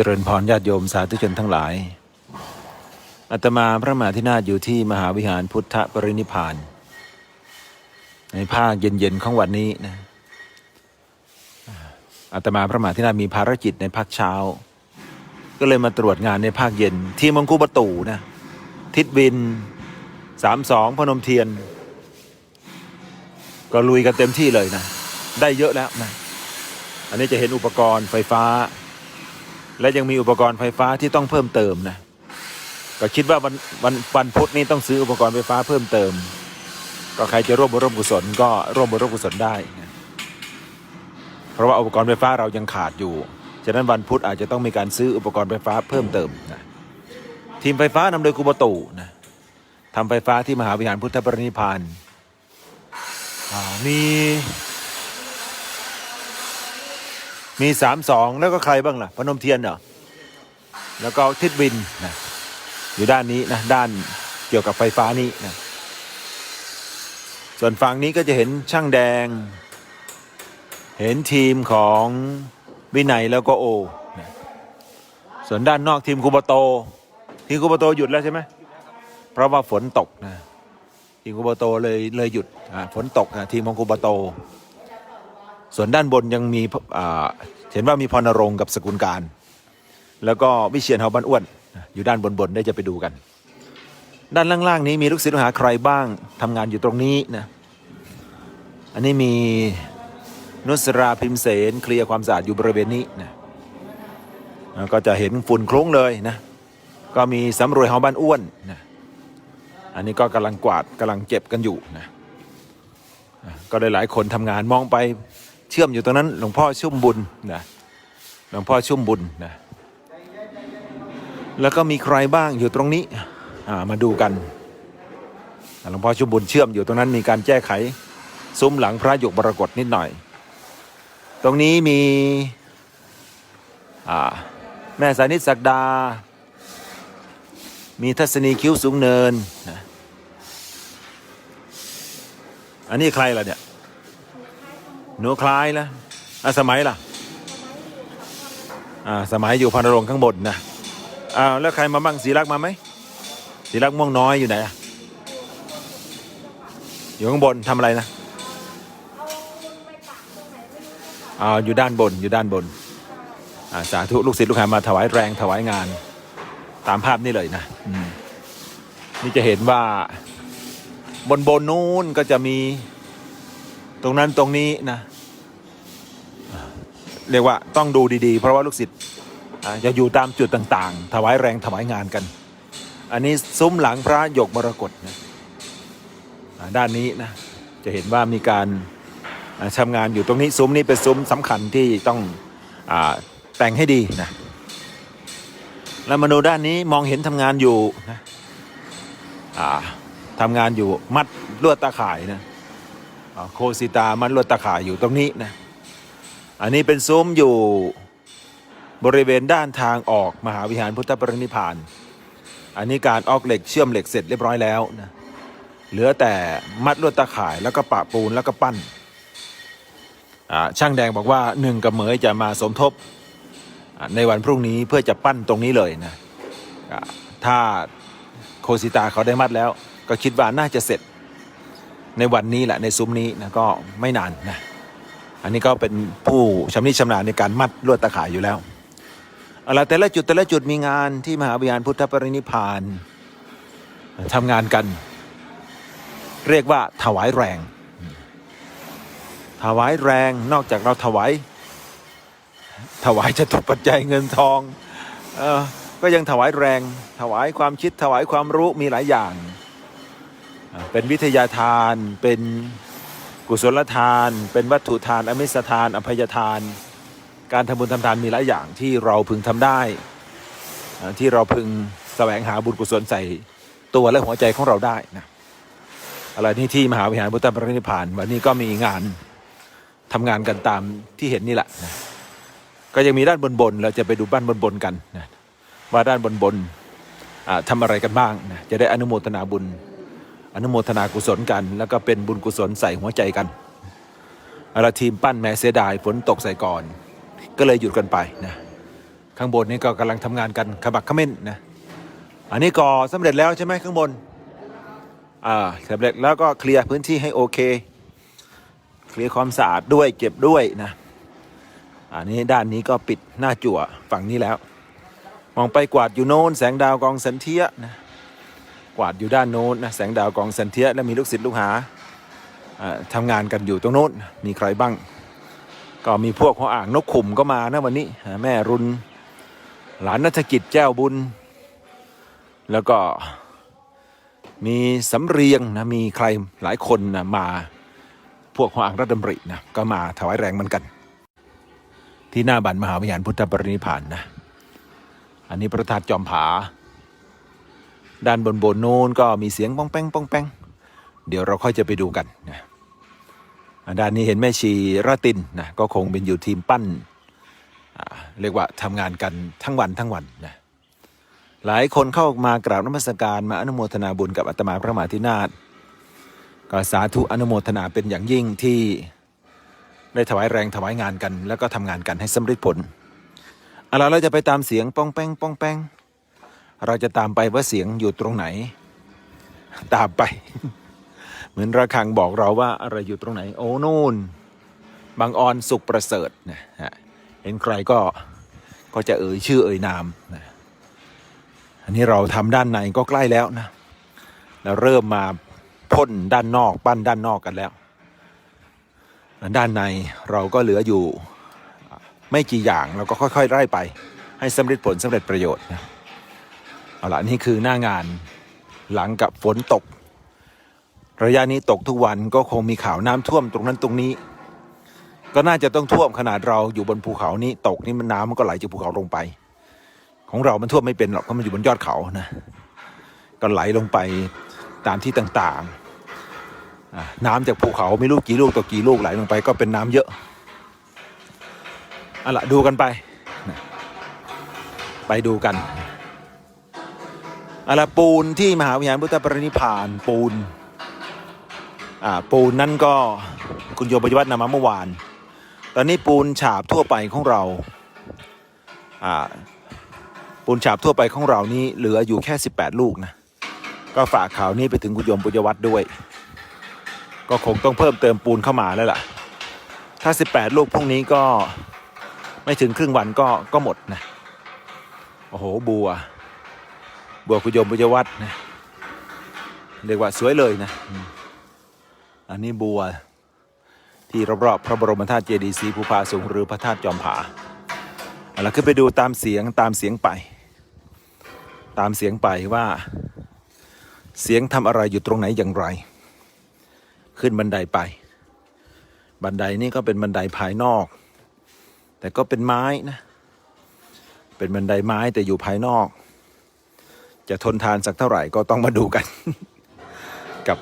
เจริญพรญาติโยมสาธุชนทั้งหลายอาตมาพระมหาธินาถอยู่ที่มหาวิหารพุทธปรินิพาน ในภาคเย็นๆของวันนี้นะอาตมาพระมหาธินาถมีภารกิจในภาคเช้า ก็เลยมาตรวจงานในภาคเย็น ที่มังคุประตูนะทิศบินสามสองพนมเทียน ก็ลุยกันเต็มที่เลยนะ ได้เยอะแล้วนะ อันนี้จะเห็นอุปกรณ์ไฟฟ้า และยังมีอุปกรณ์ไฟฟ้าที่ต้องเพิ่มเติมนะ ก็คิดว่าวันวันวันพุธนี้ต้องซื้ออุปกรณ์ไฟฟ้าเพิ่มเติม ก็ใครจะร่วมบุญร่วมกุศลก็ร่วมบุญร่วมกุศลได้นะเพราะว่าอุปกรณ์ไฟฟ้าเรายังขาดอยู่ ฉะนั้นวันพุธอาจจะต้องมีการซื้ออุปกรณ์ไฟฟ้าเพิ่มเติมนะทีมไฟฟ้านำโดยครูบตูนะทำไฟฟ้าที่มหาวิหารพุทธปรินิพานมี มีสามสองแล้วก็ใครบ้างล่ะ พนมเทียนเหรอ แล้วก็ทิศบินนะอยู่ด้านนี้นะด้านเกี่ยวกับไฟฟ้านี้นะส่วนฝั่งนี้ก็จะเห็นช่างแดง เห็นทีมของวินัยแล้วก็โอนะส่วนด้านนอกทีมคูบโต ทีมคูบโตหยุดแล้วใช่ไหมเพราะว่าฝนตกนะทีมคูบโตเลยเลยหยุดฝนตกนะทีมของคูบโต ส่วนด้านบนยังมีเห็นว่ามีพรณรงค์กับสกุลการ แล้วก็วิเชียนเฮาบ้านอ้วน อยู่ด้านบนบนๆได้จะไปดูกัน ด้านล่างๆนี้มีลูกศิษย์ลูกหาใครบ้างทำงานอยู่ตรงนี้นะอันนี้มีนุสราพิมเสนเคลียร์ความสะอาดอยู่บริเวณนี้นะก็จะเห็นฝุ่นคลุ้งเลยนะก็มีสำรวยเฮาบ้านอ้วนนะอันนี้ก็กำลังกวาดกำลังเก็บกันอยู่นะก็ได้หลายคนทำงานมองไป เชื่อมอยู่ตรงนั้น หลวงพ่อชุ่มบุญนะหลวงพ่อชุ่มบุญนะแล้วก็มีใครบ้างอยู่ตรงนี้มาดูกันหลวงพ่อชุ่มบุญเชื่อมอยู่ตรงนั้นมีการแก้ไข ซุ้มหลังพระหยกบรกฏนิดหน่อย ตรงนี้มีแม่สานิตศักดา มีทัศนีคิ้วสูงเนินนะอันนี้ใครล่ะเนี่ย หนูคล้ายละอะสมัยล่ะอ่าสมัยอยู่พันรงข้างบนนะอ้าวแล้วใครมาบ้างสีรักมาไหมสีรักม่วงน้อยอยู่ไหนอะอยู่ข้างบนทำอะไรนะอ่าอยู่ด้านบนอยู่ด้านบนอ่าสาธุลูกศิษย์ลูกหามาถวายแรงถวายงาน ตามภาพนี่เลยนะอืมนี่จะเห็นว่าบนบนนู้นก็จะมี ตรงนั้นตรงนี้นะ เรียกว่าต้องดูดีๆ เพราะว่าลูกศิษย์จะอยู่ตามจุดต่างๆ ถวายแรงถวายงานกัน อันนี้ซุ้มหลังพระหยกมรกตนะด้านนี้นะจะเห็นว่ามีการทำงานอยู่ตรงนี้ซุ้มนี้เป็นซุ้มสำคัญที่ต้องอแต่งให้ดีนะแล้วมาดูด้านนี้มองเห็นทำงานอยู่นะทำงานอยู่มัดลวดตาข่ายนะ โคสิตามัดลวดตาข่ายอยู่ตรงนี้นะ อันนี้เป็นซุ้มอยู่บริเวณด้านทางออกมหาวิหารพุทธปรินิพาน อันนี้การออกเหล็กเชื่อมเหล็กเสร็จเรียบร้อยแล้วนะ เหลือแต่มัดลวดตาข่ายแล้วก็ปะปูนแล้วก็ปั้น ช่างแดงบอกว่าหนึ่งกับเหมยจะมาสมทบในวันพรุ่งนี้เพื่อจะปั้นตรงนี้เลยนะ ถ้าโคสิตาเขาได้มัดแล้ว ก็คิดว่าน่าจะเสร็จ ในวันนี้แหละในซุ้มนี้นะก็ไม่นานนะอันนี้ก็เป็นผู้ชำนิชำนาญในการมัดลวดตะข่ายอยู่แล้วเอาละแต่ละจุดแต่ละจุดมีงานที่มหาวิหารพุทธปรินิพานทำงานกัน เรียกว่าถวายแรง ถวายแรงนอกจากเราถวาย ถวายจะถูกปัจจัยเงินทองออก็ยังถวายแรง ถวายความคิดถวายความรู้มีหลายอย่าง เป็นวิทยาทาน เป็นกุศลทาน เป็นวัตถุทาน อมิสทาน อภัยทาน การทำบุญทำทานมีหลายอย่างที่เราพึงทำได้ ที่เราพึงแสวงหาบุญกุศลใส่ตัวและหัวใจของเราได้นะอะไรนี่ที่มหาวิหารพุทธปรินิพพานวันนี้ก็มีงานทำงานกันตามที่เห็นนี่แหละนะก็ยังมีด้านบนๆเราจะไปดูบ้านบนๆกันนะว่าด้านบนบนทำอะไรกันบ้างนะจะได้อนุโมทนาบุญ อนุโมทนากุศลกัน แล้วก็เป็นบุญกุศลใส่หัวใจกันเอาทีมปั้นแม่เสียดายฝนตกใส่ก่อน ก็เลยหยุดกันไปนะข้างบนนี่ก็กำลังทำงานกันขบักขม้นนะอันนี้ก่อสำเร็จแล้วใช่ไหมข้างบนอ่าสำเร็จแล้วก็เคลียร์พื้นที่ให้โอเค เคลียร์ความสะอาดด้วยเก็บด้วยนะอันนี้ด้านนี้ก็ปิดหน้าจั่วฝั่งนี้แล้ว มองไปกวาดอยู่โน้นแสงดาวกองสันเทียนะ กวาดอยู่ด้านโน้นนะแสงดาวกองสันเทียและมีลูกศิษย์ลูกหาอ่าทำงานกันอยู่ตรงโน้นมีใครบ้าง ก็มีพวกหัวอ่างนกขุมก็มานะวันนี้แม่รุนหลานนัฐกิจแจ้วบุญ แล้วก็มีสำเรียงนะมีใครหลายคนนะมาพวกหัวอ่างรัฐดำรินะก็มาถวายแรงเหมือนกัน ที่หน้าบันมหาวิหารพุทธปรินิพพานนะอันนี้พระธาตุจอมผา ด้านบนบนโน้นก็มีเสียงป้องแป้งป้องแป้งเดี๋ยวเราค่อยจะไปดูกันนะด้านนี้เห็นแม่ชีระตินนะก็คงเป็นอยู่ทีมปั้นเรียกว่าทำงานกันทั้งวันทั้งวันนะหลายคนเข้ามากราบนมัสการมาอนุโมทนาบุญกับอาตมาพระมหาธินาถก็สาธุอนุโมทนาเป็นอย่างยิ่งที่ได้ถวายแรงถวายงานกัน แล้วก็ทำงานกันให้สำเร็จผลเอาละเราจะไปตามเสียงป้องแป้งป้องแป้ง เราจะตามไปว่าเสียงอยู่ตรงไหน ตามไป เหมือนระฆังบอกเราว่าอะไรอยู่ตรงไหน โอ้นู่นบางออนสุขประเสริฐนะฮะเห็นใครก็ก็จะเอ่ยชื่อเอ่ยนามนะอันนี้เราทำด้านในก็ใกล้แล้วนะเราเริ่มมาพ่นด้านนอกปั้นด้านนอกกันแล้วด้านในเราก็เหลืออยู่ไม่กี่อย่างเราก็ค่อย ๆ ไล่ไป ให้สำเร็จผลสำเร็จประโยชน์นะ เอาละนี่คือหน้างานหลังกับฝนตก ระยะนี้ตกทุกวันก็คงมีข่าวน้ำท่วมตรงนั้นตรงนี้ ก็น่าจะต้องท่วมขนาดเราอยู่บนภูเขานี่ตกนี่มันน้ำมันก็ไหลจากภูเขาลงไป ของเรามันท่วมไม่เป็นหรอกเพราะมันอยู่บนยอดเขานะก็ไหลลงไปตามที่ต่างๆ น้ำจากภูเขาไม่รู้กี่ลูกต่อกี่ลูกไหลลงไปก็เป็นน้ำเยอะเอาละดูกันไป ไปดูกัน อาละปูนที่มหาวิทยาลัยพุทธปรินิพานปูนอ่าปูนนั่นก็คุณโยมปฏิวัตินำมาเมื่อวาน ตอนนี้ปูนฉาบทั่วไปของเราอ่าปูนฉาบทั่วไปของเรานี่เหลืออยู่แค่ 18 ลูกนะก็ฝากข่าวนี้ไปถึงคุณโยมปุญวัตรด้วย ก็คงต้องเพิ่มเติมปูนเข้ามาแล้วล่ะ ถ้า 18 ลูกพรุ่งนี้ก็ไม่ถึงครึ่งวันก็ก็หมดนะโอ้โหบัว บัวคุยมบุญวัฒนะเรียกว่าสวยเลยนะ อันนี้บัวที่รอบๆพระบรมธาตุเจดีย์ศรีภูพาสูงหรือพระธาตุจอมผาเอาละขึ้นไปดูตามเสียงตามเสียงไป ตามเสียงไปว่า เสียงทำอะไรอยู่ตรงไหนอย่างไร ขึ้นบันไดไป บันไดนี่ก็เป็นบันไดภายนอก แต่ก็เป็นไม้นะ เป็นบันไดไม้แต่อยู่ภายนอก จะทนทานสักเท่าไหร่ก็ต้องมาดูกัน กับ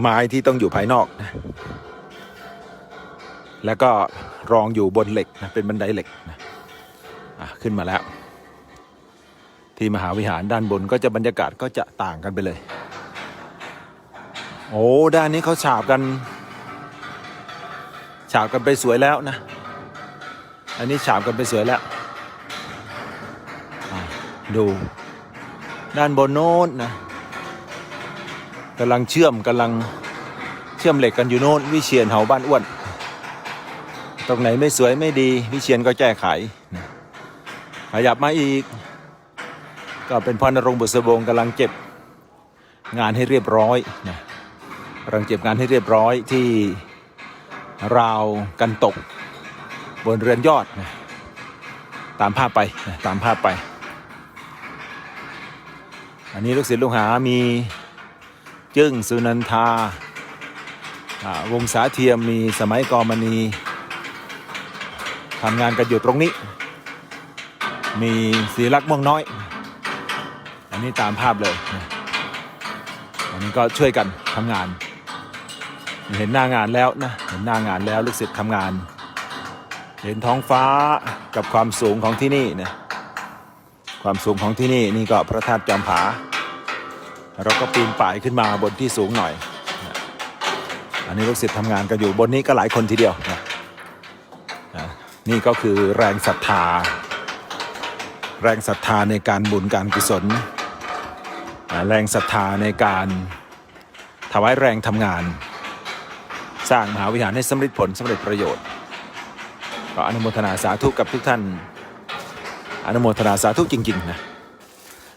ไม้ที่ต้องอยู่ภายนอกนะแล้วก็รองอยู่บนเหล็กนะเป็นบันไดเหล็กนะขึ้นมาแล้ว ที่มหาวิหารด้านบนก็จะบรรยากาศก็จะต่างกันไปเลย โอ้ด้านนี้เขาฉาบกัน ฉาบกันไปสวยแล้วนะ อันนี้ฉาบกันไปสวยแล้วดู ด้านบนโน้นนะกำลังเชื่อมกำลังเชื่อมเหล็กกันอยู่โน้นวิเชียนเหาบ้านอ้วน ตรงไหนไม่สวยไม่ดี วิเชียนก็แก้ไขนะขยับมาอีก ก็เป็นพรนรงบุษบงกำลังเก็บงานให้เรียบร้อยนะกำลังเก็บงานให้เรียบร้อยที่ราวกันตก บนเรือนยอดนะตามภาพไปนะตามภาพไป อันนี้ลูกศิษย์ลูกหามีจึ้งสุนันทาวงศาเทียมมีสมัยกอมณีทำงานกันอยู่ตรงนี้ มีศรีลักษ์มืองน้อย อันนี้ตามภาพเลย อันนี้ก็ช่วยกันทำงาน เห็นหน้างานแล้วนะ เห็นหน้างานแล้วลูกศิษย์ทำงาน เห็นท้องฟ้ากับความสูงของที่นี่นะ ความสูงของที่นี่นี่ก็พระธาตุจอมผา เราก็ปีนป่ายขึ้นมาบนที่สูงหน่อย อันนี้ลูกศิษย์ทำงานกันอยู่บนนี้ก็หลายคนทีเดียวนะนี่ก็คือแรงศรัทธา แรงศรัทธาในการบุญการกุศล แรงศรัทธาในการถวายแรงทำงาน สร้างมหาวิหารให้สำเร็จผลสำเร็จประโยชน์ ก็อนุโมทนาสาธุกับทุกท่าน อนุโมทนาสาธุจริง ๆ นะ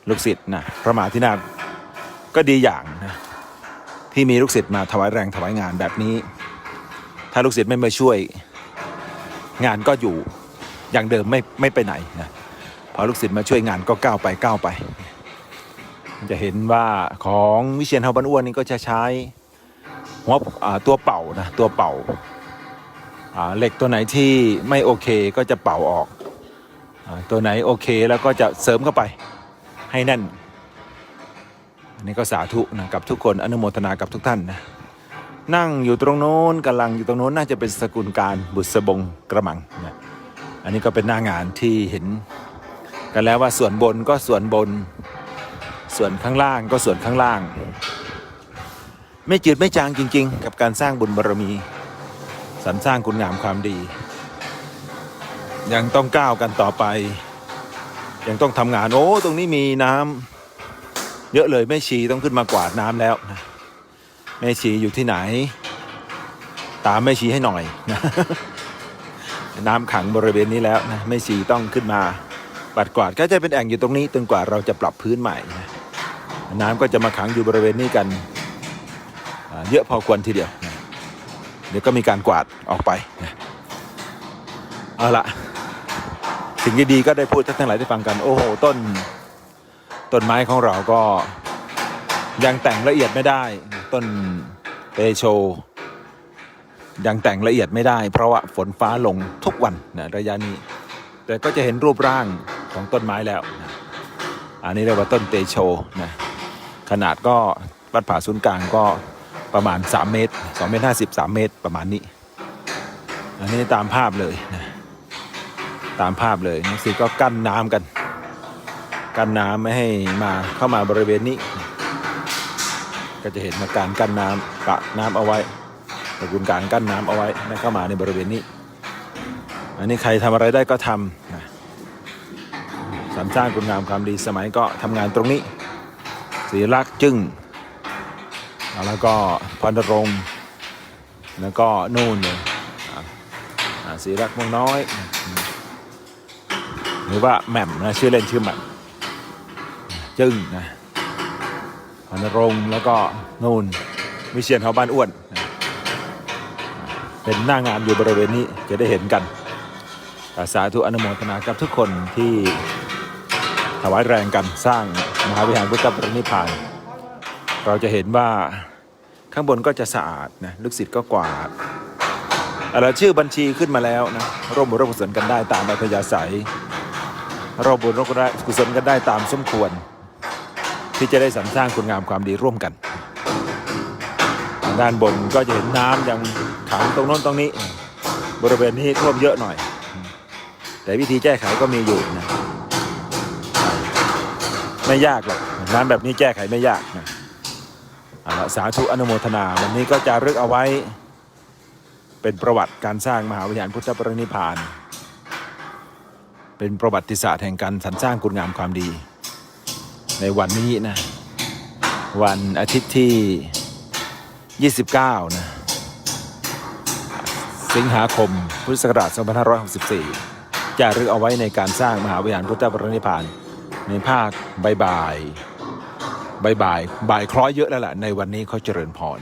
ลูกศิษย์นะพระมหาธินาถก็ดีอย่างนะที่มีลูกศิษย์มาถวายแรงถวายงานแบบนี้ ถ้าลูกศิษย์ไม่มาช่วย งานก็อยู่อย่างเดิมไม่ไม่ไปไหนนะพอลูกศิษย์มาช่วยงานก็ก้าวไปก้าวไป จะเห็นว่าของวิเชียนเฮาบันอ้วนนี่ก็จะใช้หัวตัวเป่านะตัวเป่าเหล็กตัวไหนที่ไม่โอเคก็จะเป่าออก ตัวไหนโอเคแล้วก็จะเสริมเข้าไปให้แน่น อันนี้ก็สาธุนะกับทุกคนอนุโมทนากับทุกท่านนะนั่งอยู่ตรงโน้นกำลังอยู่ตรงโน้นน่าจะเป็นสกุลการบุษบงกระมังนะอันนี้ก็เป็นหน้างานที่เห็นกันแล้วว่าส่วนบนก็ส่วนบน ส่วนข้างล่างก็ส่วนข้างล่าง ไม่จืดไม่จางจริง ๆ กับการสร้างบุญบารมีสรรสร้างคุณงามความดี ยังต้องก้าวกันต่อไป ยังต้องทำงาน โอ้ตรงนี้มีน้ำเยอะเลยแม่ชีต้องขึ้นมากวาดน้ำแล้วนะแม่ชีอยู่ที่ไหน ตามแม่ชีให้หน่อยนะน้ำขังบริเวณนี้แล้วนะแม่ชีต้องขึ้นมาปัดกวาดก็จะเป็นแอ่งอยู่ตรงนี้จนกว่าเราจะปรับพื้นใหม่นะน้ำก็จะมาขังอยู่บริเวณนี้กันเยอะพอควรทีเดียว เดี๋ยวก็มีการกวาดออกไปนะเอาละ สิ่งดีๆก็ได้พูดทั้งหลายได้ฟังกัน โอ้โหต้น ต้นไม้ของเราก็ยังแต่งละเอียดไม่ได้ ต้นเตโช ยังแต่งละเอียดไม่ได้ เพราะว่าฝนฟ้าลงทุกวันนะระยะนี้ แต่ก็จะเห็นรูปร่างของต้นไม้แล้วนะอันนี้เรียกว่าต้นเตโชนะขนาดก็วัดผ่าศูนย์กลางก็ประมาณ 3 เมตร2เมตร50 3เมตรประมาณนี้ อันนี้ตามภาพเลยนะ ตามภาพเลยนี่สิก็กั้นน้ำกัน กั้นน้ำไม่ให้มาเข้ามาบริเวณนี้ ก็จะเห็นมาการกั้นน้ำกะน้ำเอาไว้ตระกูลการกั้นน้ำเอาไว้ไม่เข้ามาในบริเวณนี้ อันนี้ใครทำอะไรได้ก็ทำนะสรรสร้างคุณงามความดีสมัยก็ทำงานตรงนี้ศรีรักจึ้งแล้วก็พันธรงแล้วก็นู่นเลยอะอะศรีรักมืองน้อย หรือว่าแหม่มนะชื่อเล่นชื่อแหม่มจึ้งนะพันรงแล้วก็นูนวิเชียนเขาบ้านอ้วน เป็นหน้างานอยู่บริเวณนี้จะได้เห็นกันสาธุอนุโมทนากับทุกคนที่ถวายแรงกันสร้างมหาวิหารพุทธปรินิพพาน เราจะเห็นว่าข้างบนก็จะสะอาดนะลูกศิษย์ก็กวาดแล้วชื่อบัญชีขึ้นมาแล้วนะร่วมบุญร่วมกุศลกันได้ตามอัธยาศัย เร่วมบุญร่วมกุศลกันได้ตามสมควร ที่จะได้สรรสร้างคุณงามความดีร่วมกันงด้านบนก็จะเห็นน้ำยังขังตรงโน้นตรงนี้ บริเวณนี้ท่วมเยอะหน่อย แต่วิธีแก้ไขก็มีอยู่นะไม่ยากหรอกน้ำแบบนี้แก้ไขไม่ยากนะเอาละสาธุอนุโมทนาวันนี้ก็จะรึกเอาไว้ เป็นประวัติการสร้างมหาวิหารพุทธปรินิพพาน เป็นประวัติศาสตร์แห่งการสรรสร้างคุณงามความดี ในวันนี้นะ วันอาทิตย์ที่ 29 นะ สิงหาคม พุทธศักราช 2564 จะรึกเอาไว้ในการสร้างมหาวิหารพุทธปรินิพานในภาคบ่ายๆบ่ายบ่ายคล้อยเยอะแล้วแหละในวันนี้เขาเจริญพร